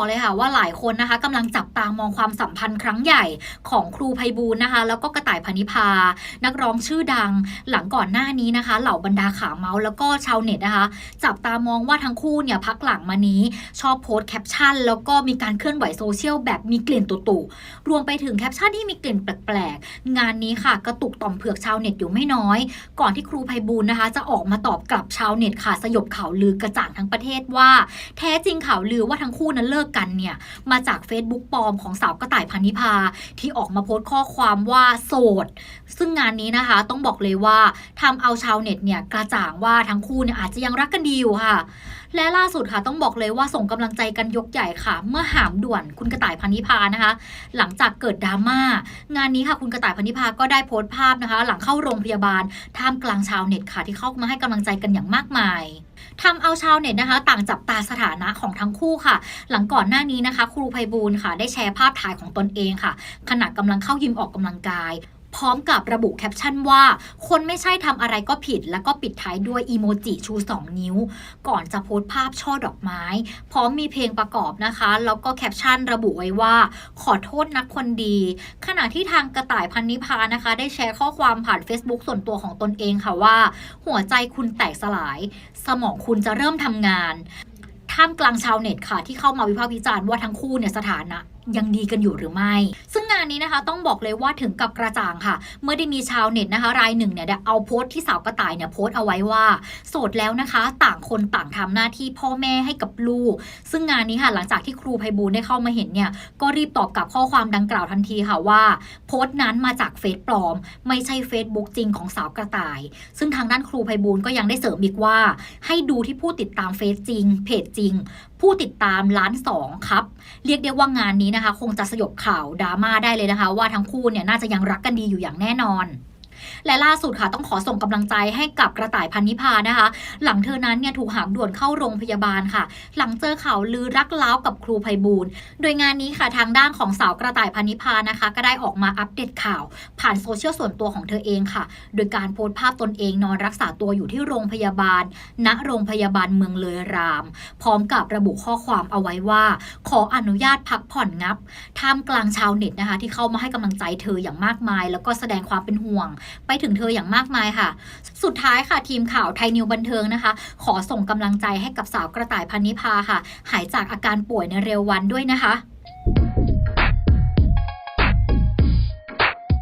บอกเลยค่ะว่าหลายคนนะคะกำลังจับตามองความสัมพันธ์ครั้งใหญ่ของครูไพบูลนะคะ แล้วก็กระต่ายพนิพา นักร้องชื่อดัง หลังก่อนหน้านี้นะคะ เหล่าบรรดาขาเมาส์แล้วก็ชาวเน็ตนะคะ จับตามองว่าทั้งคู่เนี่ยพักหลังมานี้ชอบโพสต์แคปชั่น แล้วก็มีการเคลื่อนไหวโซเชียลแบบมีกลิ่นตุ่ๆรวมไปถึงแคปชั่นที่มีกลิ่นแปลกๆ งานนี้ค่ะ กระตุกต่อมเผือกชาวเน็ตอยู่ไม่น้อย ก่อนที่ครูไพบูลนะคะ จะออกมาตอบกลับชาวเน็ตค่ะสยบข่าวลือกระจ่างทั้งประเทศว่า แท้จริงข่าวลือว่าทั้งคู่นั้นเลิกกันเนี่ยมาจาก Facebook ปลอมของสาวกระต่ายพันนิพา ที่ออกมาโพสต์ข้อความว่าโสด ซึ่งงานนี้นะคะต้องบอกเลยว่าทำเอาชาวเน็ตเนี่ยกระจ่างว่าทั้งคู่เนี่ยอาจจะยังรักกันดีอยู่ค่ะ และล่าสุดค่ะต้องบอกเลยว่าส่งกำลังใจกันยกใหญ่ค่ะ เมื่อหามด่วนคุณกระต่ายพันนิพานะคะ หลังจากเกิดดราม่างานนี้ค่ะคุณกระต่ายพันนิพาก็ได้โพสต์ภาพนะคะ หลังเข้าโรงพยาบาลท่ามกลางชาวเน็ตค่ะที่เข้ามาให้กำลังใจกันอย่างมากมายทำเอาชาวเน็ตนะคะ ต่างจับตาสถานะของทั้งคู่ค่ะ หลังก่อนหน้านี้นะคะ ครูไพบูลค่ะ ได้แชร์ภาพถ่ายของตนเองค่ะ ขณะกำลังเข้ายิมออกกำลังกาย พร้อมกับระบุแคปชั่นว่า คนไม่ใช่ทำอะไรก็ผิด แล้วก็ปิดท้ายด้วยอีโมจิชู 2 นิ้ว ก่อนจะโพสต์ภาพช่อดอกไม้ พร้อมมีเพลงประกอบนะคะ แล้วก็แคปชั่นระบุไว้ว่า ขอโทษนักคนดี ขณะที่ทางกระต่ายพันนิพานะคะ ได้แชร์ข้อความผ่าน Facebook ส่วนตัวของตนเองค่ะว่า หัวใจคุณแตกสลาย สมองคุณจะเริ่มทำงาน ท่ามกลางชาวเน็ตค่ะ ที่เข้ามาวิพากษ์วิจารณ์ว่าทั้งคู่เนี่ยสถานะ ยังดีกันอยู่หรือไม่ ซึ่งงานนี้นะคะต้องบอกเลยว่าถึงกับกระจ่างค่ะ เมื่อได้มีชาวเน็ตนะคะ รายหนึ่งเนี่ยได้เอาโพสต์ที่สาวกระต่ายเนี่ยโพสต์เอาไว้ว่า โสดแล้วนะคะ ต่างคนต่างทำหน้าที่พ่อแม่ให้กับลูก ซึ่งงานนี้ค่ะหลังจากที่ครูไพบูลได้เข้ามาเห็นเนี่ยก็รีบตอบกลับข้อความดังกล่าวทันทีค่ะว่า โพสต์นั้นมาจากเฟซปลอม ไม่ใช่เฟซบุ๊กจริงของสาวกระต่าย ซึ่งทางด้านครูไพบูลก็ยังได้เสริมอีกว่า ให้ดูที่ผู้ติดตามเฟซจริง เพจจริง ผู้ติดตามล้านสองครับ เรียกได้ว่างานนี้นะคะ คงจะสยบข่าวดราม่าได้เลยนะคะ ว่าทั้งคู่เนี่ยน่าจะยังรักกันดีอยู่อย่างแน่นอน และล่าสุดค่ะต้องขอส่งกำลังใจให้กับกระต่ายพันนิพานะคะ หลังเธอนั้นเนี่ยถูกหามด่วนเข้าโรงพยาบาลค่ะ หลังเจอข่าวลือรักเล้ากับครูไพบูลโดยงานนี้ค่ะทางด้านของสาวกระต่ายพันนิพานะคะ ก็ได้ออกมาอัปเดตข่าว ผ่านโซเชียลส่วนตัวของเธอเองค่ะ โดยการโพสต์ภาพตนเองนอนรักษาตัวอยู่ที่โรงพยาบาล ณโรงพยาบาลเมืองเลยราม พร้อมกับระบุข้อความเอาไว้ว่า ขออนุญาตพักผ่อนงับท่ามกลางชาวเน็ตนะคะ ที่เข้ามาให้กำลังใจเธออย่างมากมาย แล้วก็แสดงความเป็นห่วงไปถึงเธออย่างมากมายค่ะ สุดท้ายค่ะทีมข่าวไทยนิวบันเทิงนะคะ ขอส่งกำลังใจให้กับสาวกระต่ายพันนิพาค่ะ หายจากอาการป่วยในเร็ววันด้วยนะคะ